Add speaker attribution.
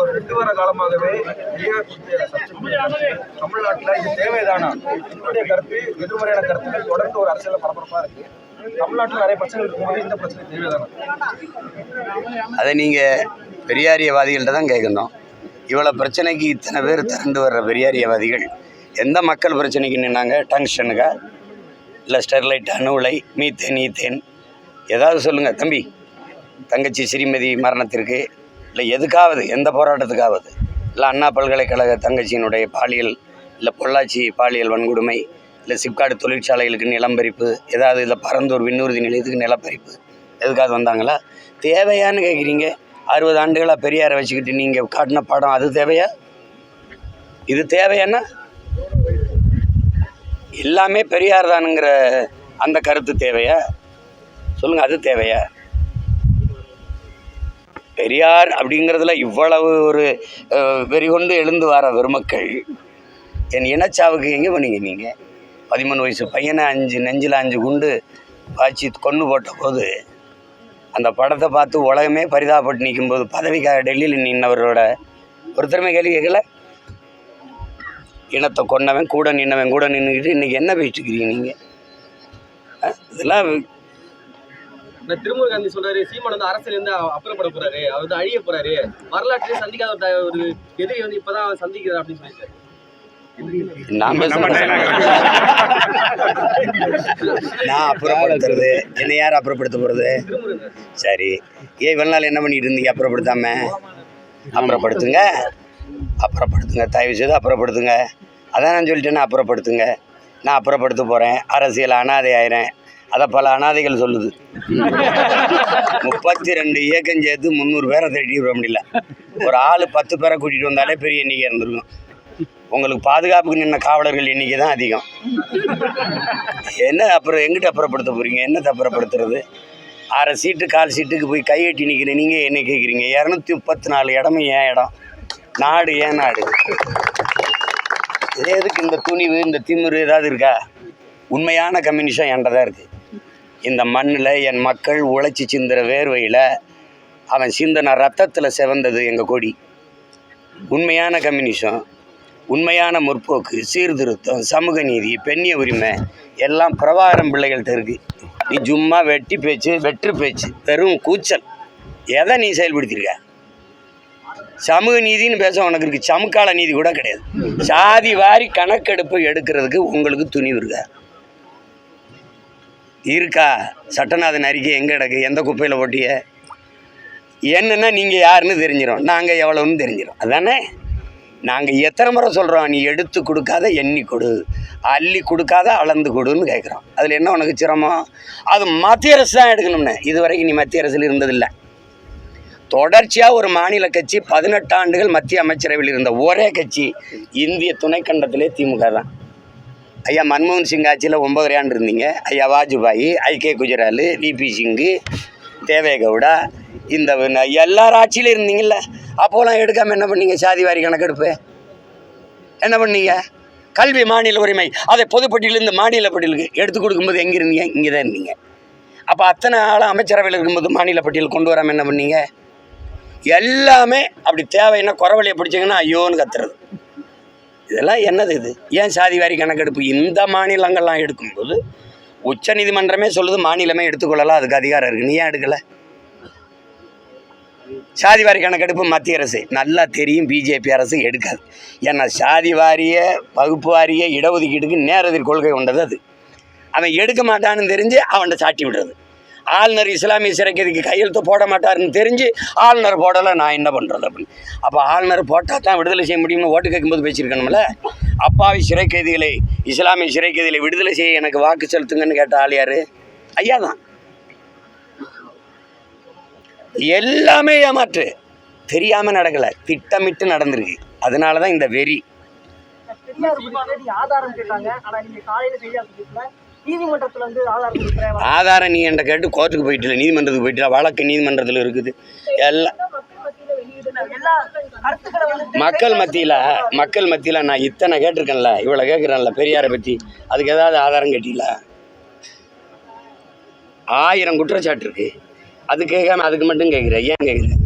Speaker 1: ஒரு ரெண்டு வார காலமாகவே தமிழ்நாட்டில் இது தேவைதானா? என்னுடைய கருத்து எதிர்மறையான கருத்துக்கள் தொடர்ந்து ஒரு அரசியல் பரபரப்பாக இருக்கு. தமிழ்நாட்டில் நிறைய பிரச்சனை இருக்கும்போது இந்த பிரச்சனை தேவைதானா?
Speaker 2: அதை நீங்கள் பெரியாரியவாதிகள்கிட்ட தான் கேட்கணும். இவ்வளோ பிரச்சனைக்கு இத்தனை பேர் திறந்து வர்ற பெரியாரியவாதிகள் எந்த மக்கள் பிரச்சனைக்கு நின்னாங்க? டங்ஷனுக்கா இல்லை ஸ்டெர்லைட் அணு உலை மீத்தேன் ஈத்தேன்? ஏதாவது சொல்லுங்கள் தம்பி. தங்கச்சி ஸ்ரீமதி மரணத்திற்கு இல்லை எதுக்காவது எந்த போராட்டத்துக்காவது. இல்லை அண்ணா பல்கலைக்கழக தங்கச்சியினுடைய பாலியல் இல்லை பொள்ளாச்சி பாலியல் வன்கொடுமை இல்லை சிப்காடு தொழிற்சாலைகளுக்கு நிலம்பரிப்பு ஏதாவது இல்லை பரந்தூர் விண்ணூர்தி நிலையத்துக்கு நிலப்பரிப்பு எதுக்காவது வந்தாங்களா? தேவையான்னு கேட்குறீங்க. அறுபது ஆண்டுகளாக பெரியாரை வச்சுக்கிட்டு நீங்கள் காட்டின படம் அது தேவையா? இது தேவையானா எல்லாமே பெரியார் தானுங்கிற அந்த கருத்து தேவையா? சொல்லுங்கள் அது தேவையா? பெரியார் அப்படிங்கிறதுல இவ்வளவு ஒரு வெறிகொண்டு எழுந்து வர பெருமக்கள் என் இனச்சாவுக்கு எங்கே பண்ணீங்க நீங்கள் பதிமூணு வயசு பையனை அஞ்சு நெஞ்சில் அஞ்சு குண்டு பாய்ச்சி கொண்டு போட்ட போது அந்த படத்தை பார்த்து உலகமே பரிதாபப்பட்டு நிற்கும்போது பதவிக்காக டெல்லியில் நின்னவரோட ஒருத்தருமே கேள்வி கேட்கல? இனத்தை கொன்னவன் கூட நின்னவன் கூட நின்றுக்கிட்டு இன்றைக்கி என்ன பேசிட்டுக்கிறீங்க நீங்கள் இதெல்லாம்
Speaker 3: இந்த திருமுருக காந்தி சொல்றாரு சீமான் வந்து அரசியல இருந்து அப்புறப்பட போறாரு அவர் வந்து அழிய போறாரு. வரலாற்றிலே சந்திக்காத ஒரு எதிரி வந்து இப்பதான் சந்திக்கிறார் அப்படின்னு சொல்லியிருக்காரு.
Speaker 2: நான் அப்புறப்படுத்துறது. என்னை யார் அப்புறப்படுத்த போகிறது
Speaker 3: திருமுருகன்.
Speaker 2: சரி. ஏன் இவ்வளோ நாள் என்ன பண்ணிட்டு இருந்தீங்க? அப்புறப்படுத்தாம? அப்புறப்படுத்துங்க. அப்புறப்படுத்துங்க. தயவு செய்து அப்புறப்படுத்துங்க. அதான் நான் சொல்லிட்டேன்னா அப்புறப்படுத்துங்க. நான் அப்புறப்படுத்த போகிறேன் அரசியல் அனாதை ஆயிரேன் அதை பல அனாதைகள் சொல்லுது. முப்பத்தி ரெண்டு இயக்கம் சேர்த்து முந்நூறு பேரை திரட்டி விட முடியல. ஒரு ஆள் பத்து பேரை கூட்டிகிட்டு வந்தாலே பெரிய எண்ணிக்கை இருந்திருக்கும். உங்களுக்கு பாதுகாப்புக்கு நின்ன காவலர்கள் எண்ணிக்கை தான் அதிகம். என்ன அப்புறம் எங்கிட்ட அப்புறப்படுத்த போகிறீங்க என்ன அப்புறப்படுத்துறது? அரை சீட்டு கால் சீட்டுக்கு போய் கையெட்டி நிற்கிறேன் நீங்கள் என்ன கேட்குறீங்க இரநூத்தி முப்பத்தி நாலு இடமும் ஏன் இடம்? நாடு ஏன் நாடு? இதே எதுக்கு இந்த துணிவு இந்த திமிரு ஏதாவது இருக்கா? உண்மையான கம்யூனிசம் என்கிட்ட தான் இருக்குது இந்த மண்ணில் என் மக்கள் உழைச்சி சிந்துற வேர்வையில் அவன் சிந்தின ரத்தத்தில் சிவந்தது எங்கள் கொடி. உண்மையான கம்யூனிசம் உண்மையான முற்போக்கு சீர்திருத்தம் சமூக நீதி பெண்ணிய உரிமை எல்லாம் பிரபாகரம் பிள்ளைகள்கிட்ட இருக்குது நீ சும்மா வெட்டி பேச்சு வெற்று பேச்சு வெறும் கூச்சல். எதை நீ செயல்படுத்தியிருக்க சமூக நீதின்னு பேச உனக்கு இருக்குது சமுக்கால நீதி கூட கிடையாது. சாதி வாரி கணக்கெடுப்பு எடுக்கிறதுக்கு உங்களுக்கு துணிவு இருக்கா? இருக்கா? சட்டநாதன் அறிக்கை எங்கே கிடக்கு? எந்த குப்பையில் போட்டிய என்னென்னா நீங்கள் யாருன்னு தெரிஞ்சிடும் நாங்கள் எவ்வளோன்னு தெரிஞ்சிடும் அதானே? நாங்கள் எத்தனை முறை சொல்கிறோம் நீ எடுத்து கொடுக்காத எண்ணி கொடு. அள்ளி கொடுக்காத அளந்து கொடுன்னு கேட்குறோம் அதில் என்ன உனக்கு சிரமம்? அது மத்திய அரசு தான் எடுக்கணும்னு. இது வரைக்கும் நீ மத்திய அரசில் இருந்ததில்லை. தொடர்ச்சியாக ஒரு மாநில கட்சி பதினெட்டு ஆண்டுகள் மத்திய அமைச்சரவையில் இருந்த ஒரே கட்சி இந்திய துணைக்கண்டத்திலே திமுக தான். ஐயா மன்மோகன் சிங் ஆட்சியில் ஒன்பது ஆண்டு இருந்தீங்க ஐயா வாஜ்பாய் ஐகே குஜரால் விபி சிங்கு தேவேகவுடா இந்த எல்லார் ஆட்சியிலும் இருந்தீங்கல்ல. அப்போலாம் எடுக்காமல் என்ன பண்ணீங்க? சாதி வாரி கணக்கெடுப்பு. என்ன பண்ணீங்க? கல்வி மாநில உரிமை. அதை பொதுப்பட்டியிலேருந்து மாநில பட்டியலுக்கு எடுத்து கொடுக்கும்போது எங்கே இருந்தீங்க? இங்கே தான் இருந்தீங்க. அப்போ அத்தனை ஆளும் அமைச்சரவையில் இருக்கும்போது மாநில பட்டியல் கொண்டு வராமல் என்ன பண்ணீங்க? எல்லாமே அப்படி தேவைன்னா குறவழியை பிடிச்சிங்கன்னா ஐயோன்னு கத்துறது. இதெல்லாம் என்னது இது? ஏன் சாதி வாரி கணக்கெடுப்பு? இந்த மாநிலங்கள்லாம் எடுக்கும்போது உச்ச நீதிமன்றமே சொல்லுது மாநிலமே எடுத்துக்கொள்ளலாம். அதுக்கு அதிகாரம் இருக்குது நீ ஏன் எடுக்கலை? சாதி வாரி கணக்கெடுப்பு மத்திய அரசு. நல்லா தெரியும் பிஜேபி அரசு எடுக்காது. ஏன்னா சாதி வாரிய வகுப்பு வாரிய இடஒதுக்கீடுக்கு நேரதிர் கொள்கை கொண்டது அது. அவன் எடுக்க மாட்டான்னு தெரிஞ்சு அவன்கிட்ட சாட்டி விடுறது. ஆளுநர் இஸ்லாமிய சிறைக்கைதிக்கு கையெழுத்து போட மாட்டாருன்னு தெரிஞ்சு ஆளுநர் போடலை நான் என்ன பண்ணுறது அப்படின்னு. அப்போ ஆளுநர் போட்டால் தான் விடுதலை செய்ய முடியும்னு ஓட்டு கேட்கும்போது பேசியிருக்கணும்ல? அப்பாவி சிறை கைதிகளை இஸ்லாமிய சிறை கைதிகளை விடுதலை செய்ய எனக்கு வாக்கு செலுத்துங்கன்னு கேட்ட ஆள் யார்? ஐயா தான். எல்லாமே ஏமாற்று. தெரியாமல் நடக்கலை. திட்டமிட்டு நடந்திருக்கு. அதனால தான் இந்த வெறி.
Speaker 4: ஆதாரம் கேட்டாங்க. ஆனால் நீங்கள் காலையில் செய்தியா நீதிமன்றத்துல வந்து ஆதாரம் கொடுக்குறேன்.
Speaker 2: ஆதாரம் நீ என்கிட்ட கேட்டு கோர்ட்டுக்கு போயிட்டு நீதிமன்றத்துக்கு போயிட்டு வழக்கு நீதிமன்றத்தில் இருக்குது. எல்லாம் மக்கள் மத்தியில மக்கள் மத்தியில் நான் இத்தனை கேட்டிருக்கேன்ல இவ்வளோ கேட்குறேன்ல பெரியாரை பற்றி அதுக்கு ஏதாவது ஆதாரம் கேட்டீங்களா? ஆயிரம் குற்றச்சாட்டு இருக்கு. அது கேட்காம அதுக்கு மட்டும் கேட்குறேன் ஏன் கேட்குறேன்